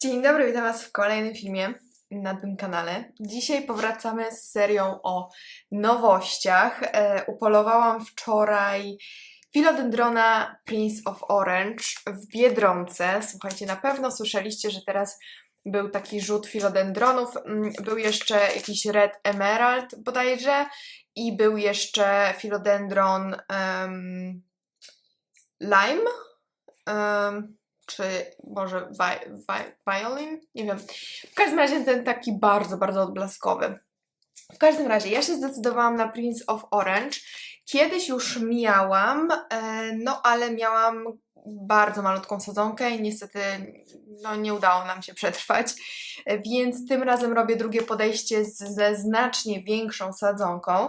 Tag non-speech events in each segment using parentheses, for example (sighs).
Dzień dobry, witam Was w kolejnym filmie na tym kanale. Dzisiaj powracamy z serią o nowościach. E, upolowałam wczoraj Philodendrona Prince of Orange w Biedronce. Słuchajcie, na pewno słyszeliście, że teraz był taki rzut filodendronów. Mm, Był jeszcze jakiś Red Emerald bodajże i był jeszcze Philodendron em, Lime. Em, czy może vi- vi- violin? Nie wiem. W każdym razie ten taki bardzo, bardzo odblaskowy. W każdym razie ja się zdecydowałam na Prince of Orange. Kiedyś już miałam, e, no ale miałam bardzo malutką sadzonkę i niestety no, nie udało nam się przetrwać, więc tym razem robię drugie podejście z, ze znacznie większą sadzonką.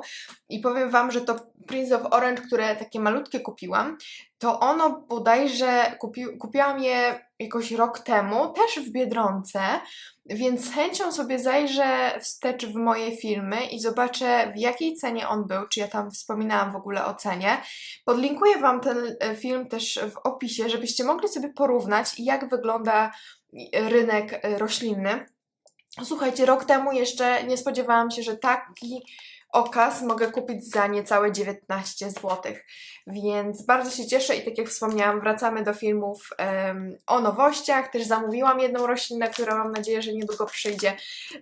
I powiem Wam, że to Prince of Orange, które takie malutkie kupiłam, to ono bodajże kupi, kupiłam je jakoś rok temu, też w Biedronce, więc chęcią sobie zajrzę wstecz w moje filmy i zobaczę w jakiej cenie on był, czy ja tam wspominałam w ogóle o cenie. Podlinkuję Wam ten e, film też w opisie, żebyście mogli sobie porównać jak wygląda rynek e, roślinny. Słuchajcie, rok temu jeszcze nie spodziewałam się, że taki okaz mogę kupić za niecałe 19 zł. Więc bardzo się cieszę i tak jak wspomniałam, wracamy do filmów em, o nowościach. Też zamówiłam jedną roślinę, która mam nadzieję, że niedługo przyjdzie.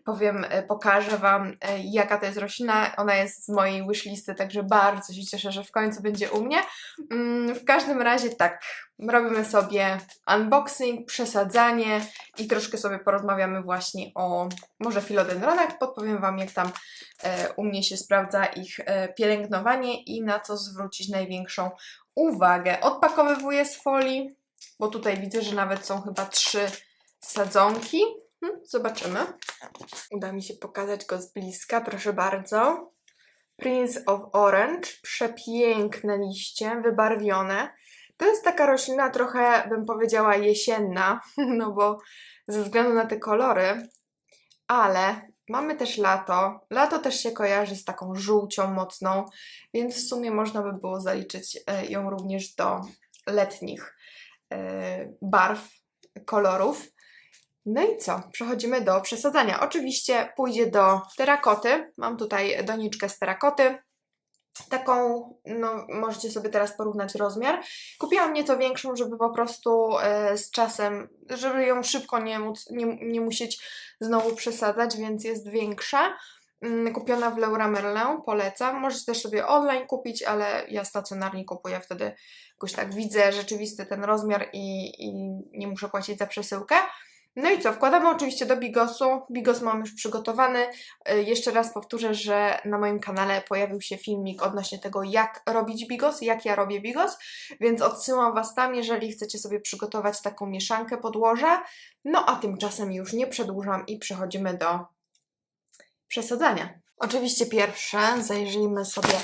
Powiem, e, pokażę Wam, e, jaka to jest roślina. Ona jest z mojej wishlisty, także bardzo się cieszę, że w końcu będzie u mnie. Mm, W każdym razie tak, robimy sobie unboxing, przesadzanie i troszkę sobie porozmawiamy właśnie o może filodendronach. Podpowiem Wam, jak tam e, u mnie się sprawdza ich e, pielęgnowanie i na co zwrócić największą uwagę. Odpakowywuję z folii, bo tutaj widzę, że nawet są chyba trzy sadzonki. Hmm, zobaczymy. Uda mi się pokazać go z bliska, proszę bardzo. Prince of Orange, przepiękne liście, wybarwione. To jest taka roślina trochę, bym powiedziała, jesienna, (laughs) no bo ze względu na te kolory, ale mamy też lato. Lato też się kojarzy z taką żółcią mocną, więc w sumie można by było zaliczyć e, ją również do letnich e, barw, kolorów. No i co? Przechodzimy do przesadzania. Oczywiście pójdzie do terakoty. Mam tutaj doniczkę z terakoty. Taką, no możecie sobie teraz porównać rozmiar. Kupiłam nieco większą, żeby po prostu e, z czasem, żeby ją szybko nie, móc, nie, nie musieć znowu przesadzać, więc jest większa. Mm, Kupiona w Leura Merlin, polecam. Możecie też sobie online kupić, ale ja stacjonarnie kupuję, wtedy jakoś tak widzę rzeczywisty ten rozmiar i, i nie muszę płacić za przesyłkę. No i co, wkładamy oczywiście do bigosu. Bigos mam już przygotowany. Y, Jeszcze raz powtórzę, że na moim kanale pojawił się filmik odnośnie tego, jak robić bigos, jak ja robię bigos, więc odsyłam Was tam, jeżeli chcecie sobie przygotować taką mieszankę podłoża. No a tymczasem już nie przedłużam i przechodzimy do przesadzania. Oczywiście pierwsze zajrzyjmy sobie,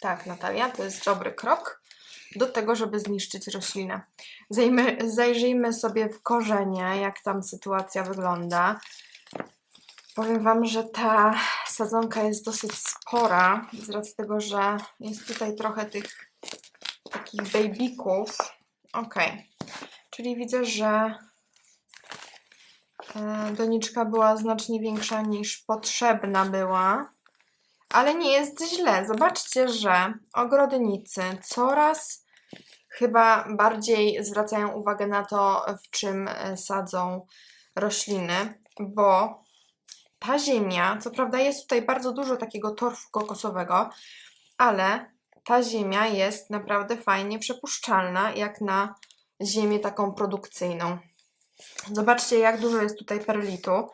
tak Natalia, to jest dobry krok do tego, żeby zniszczyć roślinę. Zajmy, zajrzyjmy sobie w korzenie, jak tam sytuacja wygląda. Powiem Wam, że ta sadzonka jest dosyć spora, z racji tego, że jest tutaj trochę tych takich babyków. Ok, czyli widzę, że e, doniczka była znacznie większa niż potrzebna była. Ale nie jest źle. Zobaczcie, że ogrodnicy coraz chyba bardziej zwracają uwagę na to, w czym e, sadzą rośliny, bo ta ziemia, co prawda jest tutaj bardzo dużo takiego torfu kokosowego, ale ta ziemia jest naprawdę fajnie przepuszczalna, jak na ziemię taką produkcyjną. Zobaczcie, jak dużo jest tutaj perlitu.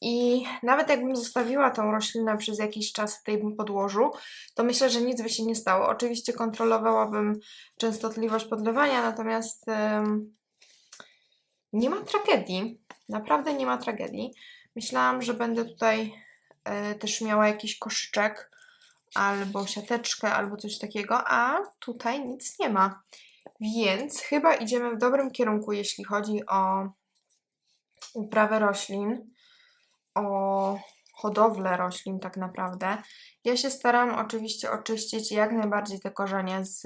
I nawet jakbym zostawiła tą roślinę przez jakiś czas w tym podłożu, to myślę, że nic by się nie stało. Oczywiście kontrolowałabym częstotliwość podlewania, natomiast nie ma tragedii. Naprawdę nie ma tragedii. Myślałam, że będę tutaj e, też miała jakiś koszyczek albo siateczkę, albo coś takiego, a tutaj nic nie ma. Więc chyba idziemy w dobrym kierunku, jeśli chodzi o uprawę roślin, o hodowlę roślin tak naprawdę. Ja się staram oczywiście oczyścić jak najbardziej te korzenie z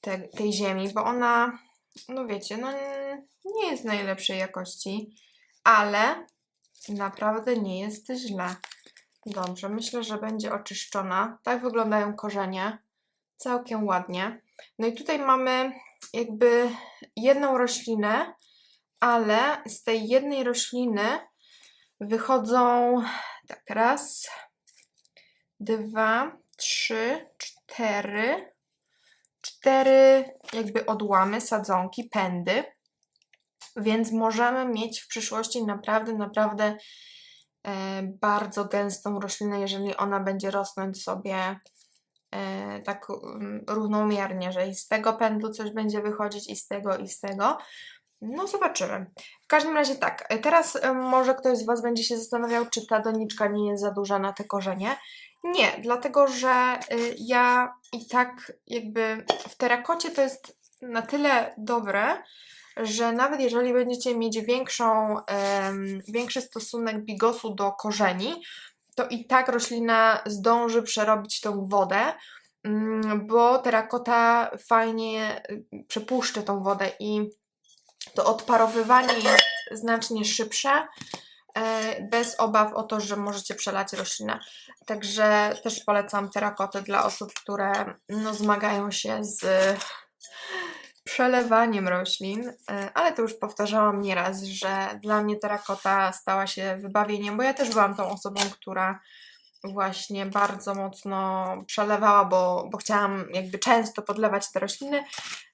te, tej ziemi, bo ona no wiecie, no nie jest najlepszej jakości, ale naprawdę nie jest źle. Dobrze, myślę, że będzie oczyszczona. Tak wyglądają korzenie. Całkiem ładnie. No i tutaj mamy jakby jedną roślinę, ale z tej jednej rośliny wychodzą tak raz, dwa, trzy, cztery, cztery jakby odłamy, sadzonki, pędy, więc możemy mieć w przyszłości naprawdę, naprawdę e, bardzo gęstą roślinę, jeżeli ona będzie rosnąć sobie e, tak mm, równomiernie, że i z tego pędu coś będzie wychodzić, i z tego, i z tego. No, zobaczymy. W każdym razie tak, e, teraz e, może ktoś z Was będzie się zastanawiał, czy ta doniczka nie jest za duża na te korzenie. Nie, dlatego że y, ja i tak jakby w terakocie to jest na tyle dobre, że nawet jeżeli będziecie mieć większą, większy stosunek bigosu do korzeni, to i tak roślina zdąży przerobić tą wodę, mm, bo terakota fajnie y, przepuszcza tą wodę i to odparowywanie jest znacznie szybsze, e, bez obaw o to, że możecie przelać roślinę. Także też polecam terakotę dla osób, które no, zmagają się z przelewaniem roślin, e, ale to już powtarzałam nieraz, że dla mnie terakota stała się wybawieniem, bo ja też byłam tą osobą, która właśnie bardzo mocno przelewała, bo, bo chciałam jakby często podlewać te rośliny.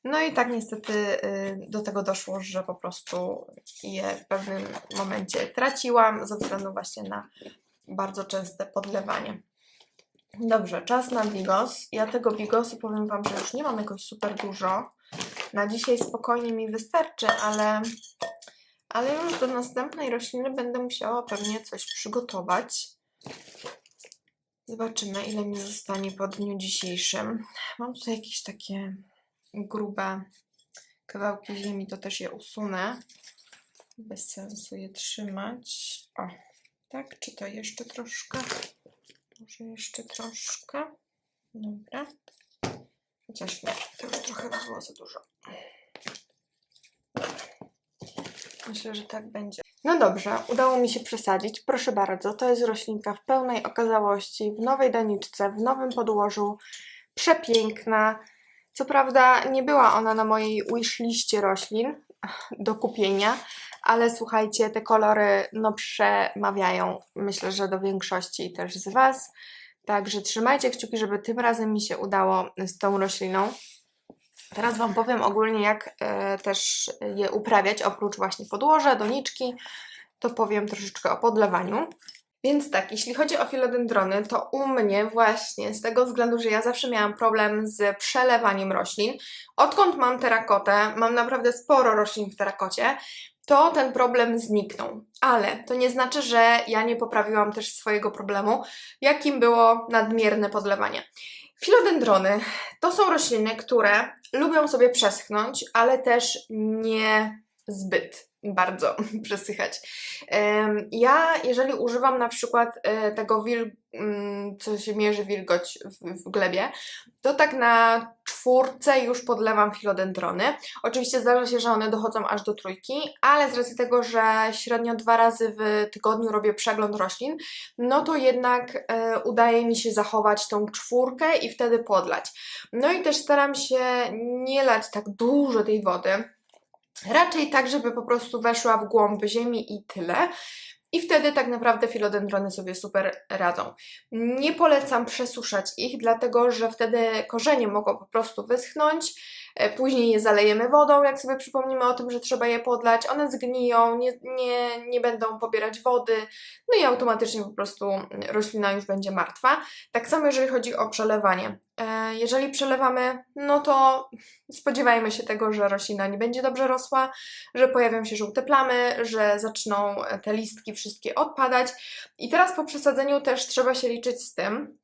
No i tak niestety y, do tego doszło, że po prostu je w pewnym momencie traciłam ze względu właśnie na bardzo częste podlewanie. Dobrze, czas na bigos. Ja tego bigosu powiem Wam, że już nie mam jakoś super dużo. Na dzisiaj spokojnie mi wystarczy, ale, ale już do następnej rośliny będę musiała pewnie coś przygotować. Zobaczymy, ile mi zostanie po dniu dzisiejszym. Mam tutaj jakieś takie grube kawałki ziemi, to też je usunę. Bez sensu je trzymać. O, tak, czy to jeszcze troszkę? Może jeszcze troszkę. Dobra. Chociaż nie, to już trochę by było za dużo. Myślę, że tak będzie. No dobrze, udało mi się przesadzić. Proszę bardzo, to jest roślinka w pełnej okazałości, w nowej doniczce, w nowym podłożu. Przepiękna. Co prawda nie była ona na mojej wishliście roślin do kupienia, ale słuchajcie, te kolory no przemawiają, myślę, że do większości też z Was. Także trzymajcie kciuki, żeby tym razem mi się udało z tą rośliną. Teraz Wam powiem ogólnie, jak e, też je uprawiać, oprócz właśnie podłoża, doniczki, to powiem troszeczkę o podlewaniu. Więc tak, jeśli chodzi o filodendrony, to u mnie właśnie z tego względu, że ja zawsze miałam problem z przelewaniem roślin, odkąd mam terakotę, mam naprawdę sporo roślin w terakocie, to ten problem zniknął. Ale to nie znaczy, że ja nie poprawiłam też swojego problemu, jakim było nadmierne podlewanie. Filodendrony to są rośliny, które lubią sobie przeschnąć, ale też nie zbyt bardzo (laughs) przesychać. Ja, jeżeli używam na przykład e, tego wil, mm, co się mierzy wilgoć w, w glebie, to tak na czwórce już podlewam filodendrony. Oczywiście zdarza się, że one dochodzą aż do trójki, ale z racji tego, że średnio dwa razy w tygodniu robię przegląd roślin, no to jednak e, udaje mi się zachować tą czwórkę i wtedy podlać. No i też staram się nie lać tak dużo tej wody, Raczej tak, żeby po prostu weszła w głąb ziemi i tyle. I wtedy tak naprawdę filodendrony sobie super radzą. Nie polecam przesuszać ich, dlatego że wtedy korzenie mogą po prostu wyschnąć. E, Później je zalejemy wodą, jak sobie przypomnimy o tym, że trzeba je podlać. One zgniją, nie, nie, nie będą pobierać wody, no i automatycznie po prostu roślina już będzie martwa. Tak samo jeżeli chodzi o przelewanie. E, Jeżeli przelewamy, no to spodziewajmy się tego, że roślina nie będzie dobrze rosła, że pojawią się żółte plamy, że zaczną te listki wszystkie odpadać. I teraz po przesadzeniu też trzeba się liczyć z tym,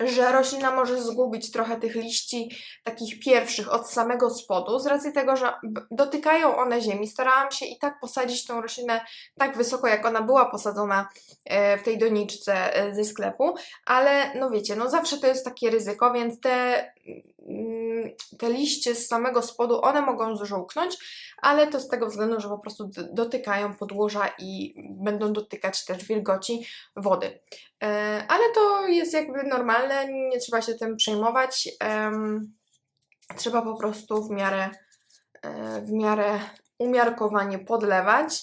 że roślina może zgubić trochę tych liści takich pierwszych od samego spodu, z racji tego, że dotykają one ziemi. Starałam się i tak posadzić tą roślinę tak wysoko, jak ona była posadzona e, w tej doniczce e, ze sklepu, ale no wiecie, no zawsze to jest takie ryzyko, więc te mm, te liście z samego spodu, one mogą zżółknąć, ale to z tego względu, że po prostu dotykają podłoża i będą dotykać też wilgoci wody. E, ale to jest jakby normalne, nie trzeba się tym przejmować. Trzeba po prostu w miarę, e, w miarę umiarkowanie podlewać.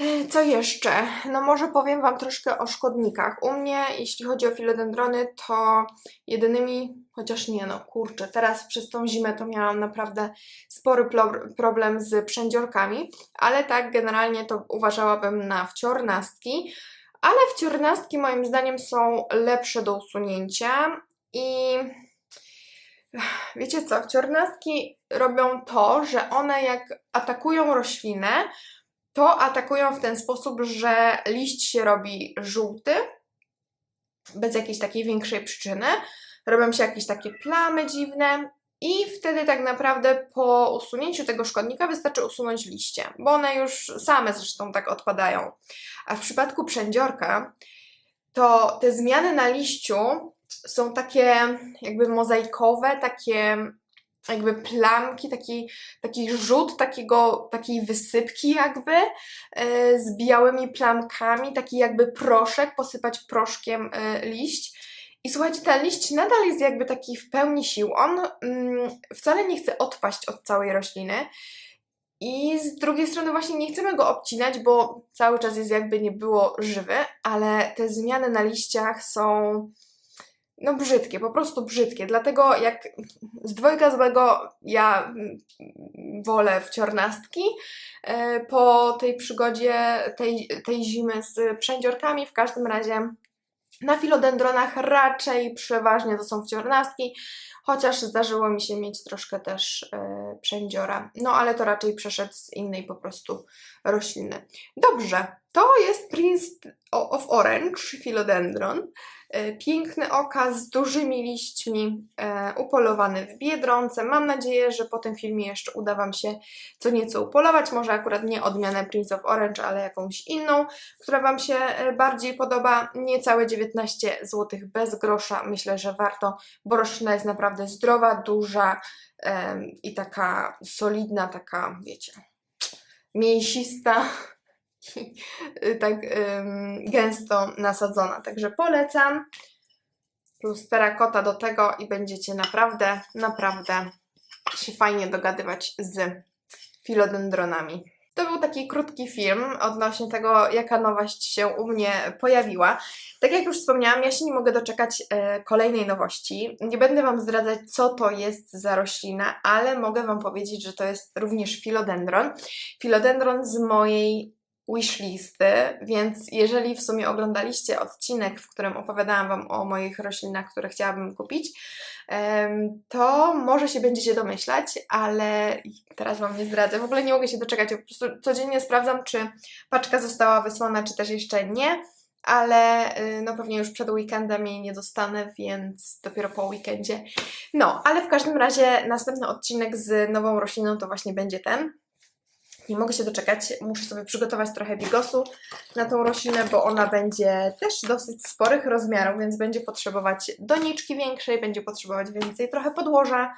E, Co jeszcze? No może powiem Wam troszkę o szkodnikach. U mnie, jeśli chodzi o filodendrony, to jedynymi, chociaż nie no, kurczę, teraz przez tą zimę to miałam naprawdę spory problem z przędziorkami, ale tak generalnie to uważałabym na wciornastki, ale wciornastki moim zdaniem są lepsze do usunięcia i (sighs) wiecie co, wciornastki robią to, że one jak atakują roślinę, to atakują w ten sposób, że liść się robi żółty, bez jakiejś takiej większej przyczyny. Robią się jakieś takie plamy dziwne i wtedy tak naprawdę po usunięciu tego szkodnika wystarczy usunąć liście, bo one już same zresztą tak odpadają. A w przypadku przędziorka to te zmiany na liściu są takie jakby mozaikowe, takie jakby plamki, taki, taki rzut takiego, takiej wysypki jakby e, z białymi plamkami, taki jakby proszek, posypać proszkiem e, liść. I słuchajcie, ten liść nadal jest jakby taki w pełni sił. On mm, wcale nie chce odpaść od całej rośliny. I z drugiej strony właśnie nie chcemy go obcinać, bo cały czas jest jakby nie było żywy, ale te zmiany na liściach są no brzydkie, po prostu brzydkie. Dlatego jak z dwojga złego ja mm, wolę wciornastki. E, Po tej przygodzie, tej, tej zimy z przędziorkami, w każdym razie na filodendronach raczej przeważnie to są wciornastki, chociaż zdarzyło mi się mieć troszkę też e, przędziora. No ale to raczej przeszedł z innej po prostu rośliny. Dobrze, to jest Prince of Orange, filodendron. E, Piękny okaz z dużymi liśćmi, e, upolowany w Biedronce. Mam nadzieję, że po tym filmie jeszcze uda Wam się co nieco upolować. Może akurat nie odmianę Prince of Orange, ale jakąś inną, która Wam się e, bardziej podoba. Niecałe 19 zł bez grosza. Myślę, że warto, bo roślina jest naprawdę zdrowa, duża i taka solidna, taka, wiecie, mięsista tak ym, gęsto nasadzona. Także polecam. Plus terakota do tego i będziecie naprawdę, naprawdę się fajnie dogadywać z filodendronami. To był taki krótki film odnośnie tego, jaka nowość się u mnie pojawiła. Tak jak już wspomniałam, ja się nie mogę doczekać e, kolejnej nowości. Nie będę Wam zdradzać, co to jest za roślina, ale mogę Wam powiedzieć, że to jest również filodendron. Filodendron z mojej wishlisty, więc jeżeli w sumie oglądaliście odcinek, w którym opowiadałam Wam o moich roślinach, które chciałabym kupić, to może się będziecie domyślać, ale teraz Wam nie zdradzę. W ogóle nie mogę się doczekać. Ja po prostu codziennie sprawdzam, czy paczka została wysłana, czy też jeszcze nie, ale y, no pewnie już przed weekendem jej nie dostanę, więc dopiero po weekendzie. No, ale w każdym razie następny odcinek z nową rośliną to właśnie będzie ten. Nie mogę się doczekać. Muszę sobie przygotować trochę bigosu na tą roślinę, bo ona będzie też dosyć sporych rozmiarów, więc będzie potrzebować doniczki większej, będzie potrzebować więcej trochę podłoża.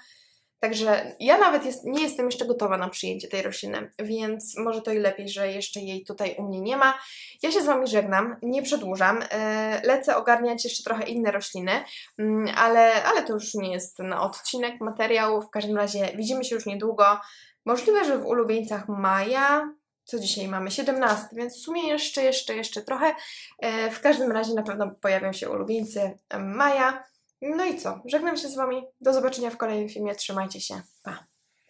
Także ja nawet jest, nie jestem jeszcze gotowa na przyjęcie tej rośliny, więc może to i lepiej, że jeszcze jej tutaj u mnie nie ma. Ja się z Wami żegnam, nie przedłużam. e, Lecę ogarniać jeszcze trochę inne rośliny, mm, ale, ale to już nie jest na odcinek materiału. W każdym razie widzimy się już niedługo. Możliwe, że w ulubieńcach maja, co dzisiaj mamy, 17, więc w sumie jeszcze, jeszcze, jeszcze trochę. E, W każdym razie na pewno pojawią się ulubieńcy maja. No i co? Żegnam się z Wami. Do zobaczenia w kolejnym filmie. Trzymajcie się. Pa!